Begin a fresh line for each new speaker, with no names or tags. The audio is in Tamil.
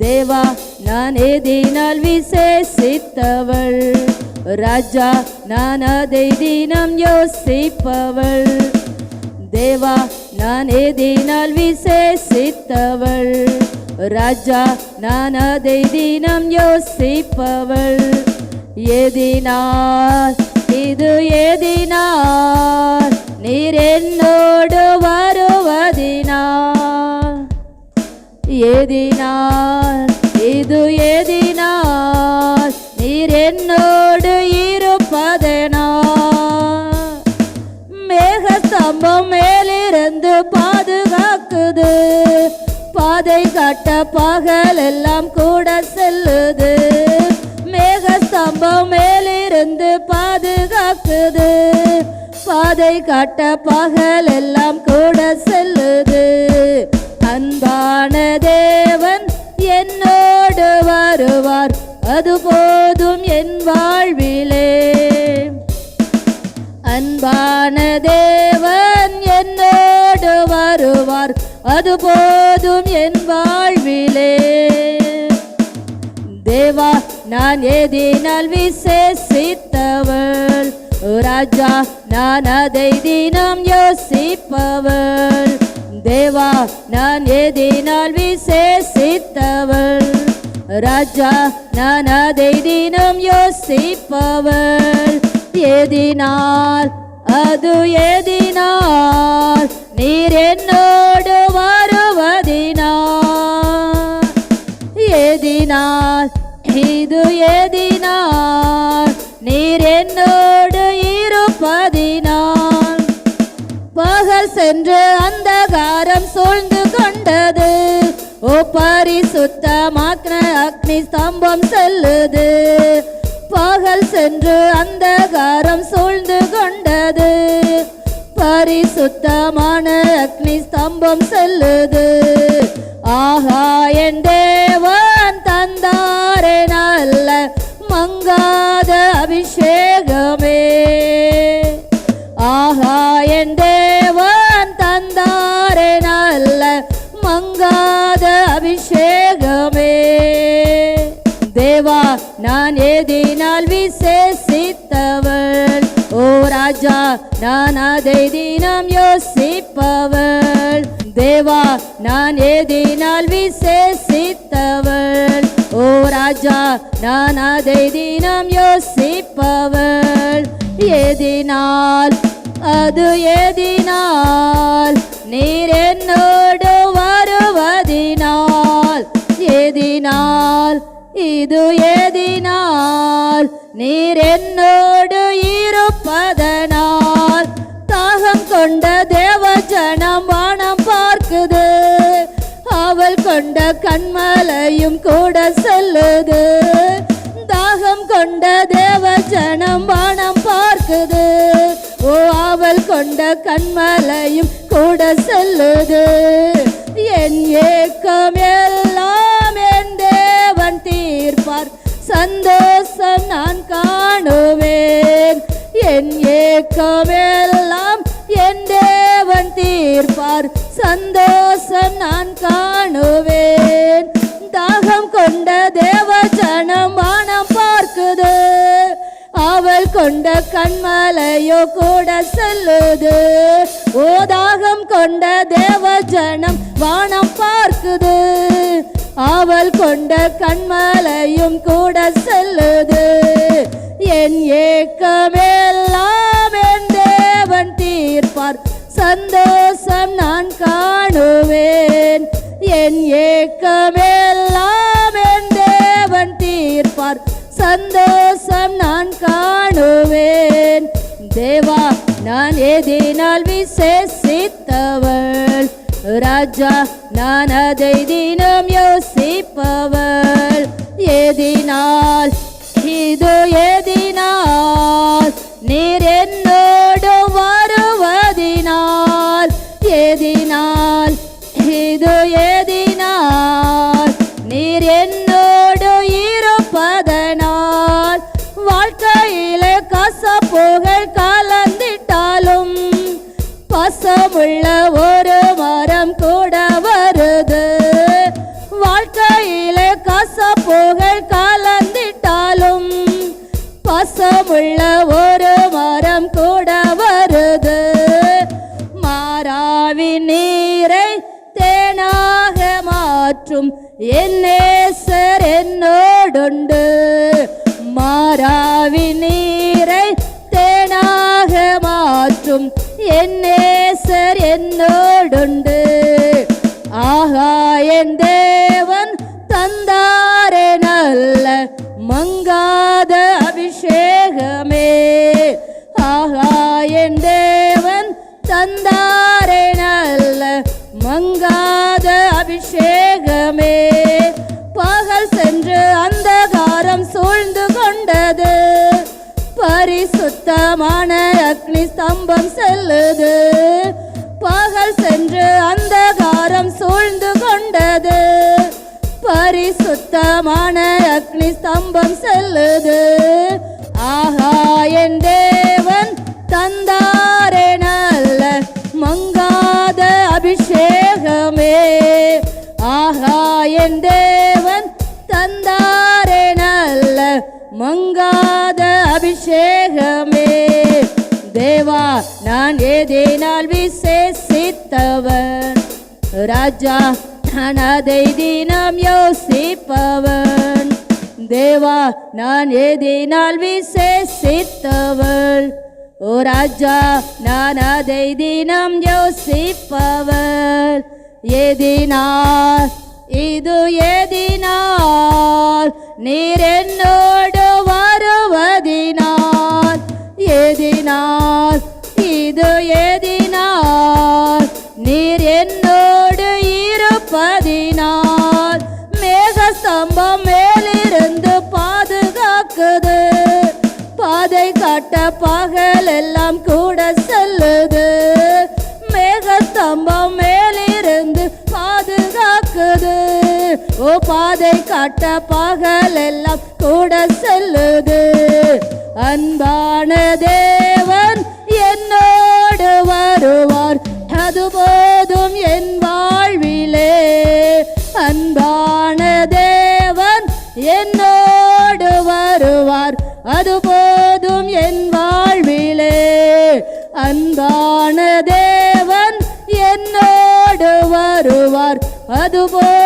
தேவா நான் எதினால் விசேஷித்தவள் ராஜா நான் அதை தினம் யோசிப்பவள் தேவா நான் எதினால் விசேஷித்தவள் ராஜா நான் அதை தினம் யோசிப்பவள் எதினால் இது எதினால் நீர் என்னோடு வருவதினால் எதினால் இது எதினால் நீர் என்னோடு இருப்பதனால். மேக ஸ்தம்பம் மேலிருந்து பாதுகாக்குது. பாதை கட்ட பகல் எல்லாம் கூட செல்லுது. மேக ஸ்தம்பம் மேலிருந்து பாதுகாக்குது. பாதை கட்ட பகல் எல்லாம் கூட செல்லுது. அன்பான தேவன் என்னோடு வருவார். அது போதும் என் வாழ்விலே. அன்பான தேவன் என்னோடு வருவார். அது போதும் என் வாழ்விலே. தேவா நான் எதினால் விசேஷித்தவள். ராஜா நான் அதை தினம் யோசிப்பவள். தேவா நான் எதினால் விசேஷித்தவள். ராஜா நான் அதை தினம் யோசிப்பவள். எதினால் அது எதினால் நீர் என்னோடு வருவதினால். எதினால் இது எதினால் நீர் என்னோடு இருப்பதினால். பகல் சென்று அந்தகாரம் சூழ்ந்து கொண்டது. ஓ பரிசுத்தமாக்கின அக்னி ஸ்தம்பம் செல்லுது. பகல் சென்று அந்தகாரம் சூழ்ந்து கொண்டது. பரிசுத்தமான அக்னி ஸ்தம்பம் செல்லுது. ஆஹா என் தேவன் நான் விசேஷித்தவள் ஓ ராஜா நான் அதை தினம் யோசிப்பவள் தேவா நான் எதினால் விசேஷித்தவள் ஓ ராஜா நான் அதை தினம் யோசிப்பவள் எதினால் அது எதினால் இது எதினால் நீர் என்னோடு இருப்பதனால் தாகம் கொண்ட தேவ ஜனம் வானம் பார்க்குது. அவள் கொண்ட கண்மலையும் கூட செல்லுது. தாகம் கொண்ட தேவ ஜனம் வானம் பார்க்குது. ஓ அவள் கொண்ட கண்மலையும் கூட செல்லுது. என் ஏக்கம் எல்லாம் சந்தோஷம் நான் காணுவேன். என் ஏக்கமெல்லாம் என் தேவன் தீர்ப்பார். சந்தோஷம் நான் காணுவேன். தாகம் கொண்ட தேவ ஜனம் வானம் பார்க்குது. அவள் கொண்ட கண்மலையோ கூட செல்லுது. ஓதாகம் கொண்ட தேவ ஜனம் வானம் பார்க்குது. அவள் கொண்ட கண்மலையும் கூட செல்லுது. என் ஏக்கமெல்லாம் என் தேவன் தீர்ப்பார். சந்தோஷம் நான் காணுவேன். என் ஏக்கமெல்லாம் என் தேவன் தீர்ப்பார். சந்தோஷம் நான் காணுவேன். தேவா நான் எதினால் விசேஷித்தவள். ராஜா நான் அதை தினம் யோசிப்பவள். எதினால் இது ஏ மாற்றும் என்னேசர் என்னோடுண்டு. மாறாவி நீரை தேனாக மாற்றும். என்னேசர் என்னோடுண்டு. ஆகா பரிசுத்தமான அக்னி ஸ்தம்பம் செல்லுது. பகல் சென்று அந்தகாரம் சூழ்ந்து கொண்டது. பரிசுத்தமான அக்னி ஸ்தம்பம் செல்லுது. ஆஹா என் தேவன் தந்தாரே நல்ல மங்காத அபிஷேகமே. ஆஹா என் தேவன் தந்தாரே நல்ல மங்கா அபிஷேகமே. தேவா நான் ஏதேனால் விசேஷித்தவன். ராஜா நான் அதை தினம் யோசிப்பவன். தேவா நான் ஏதேனால் விசேஷித்தவள் ஓ ராஜா நான் அதை தினம் யோசிப்பவள் ஏதினால் இது ஏதினால் நீர் என்னோடு பார்க்குது. பாதை காட்ட பகல் எல்லாம் கூட செல்லுது. மேகஸ்தம்பம் மேலிருந்து பாதுகாக்குது. ஓ பாதை காட்ட பகல் எல்லாம் கூட செல்லுது. அன்பானதே தருவார். அது போதும் என் வாழ்விலே. அன்பான தேவன் என்னோடு வருவார். அது போ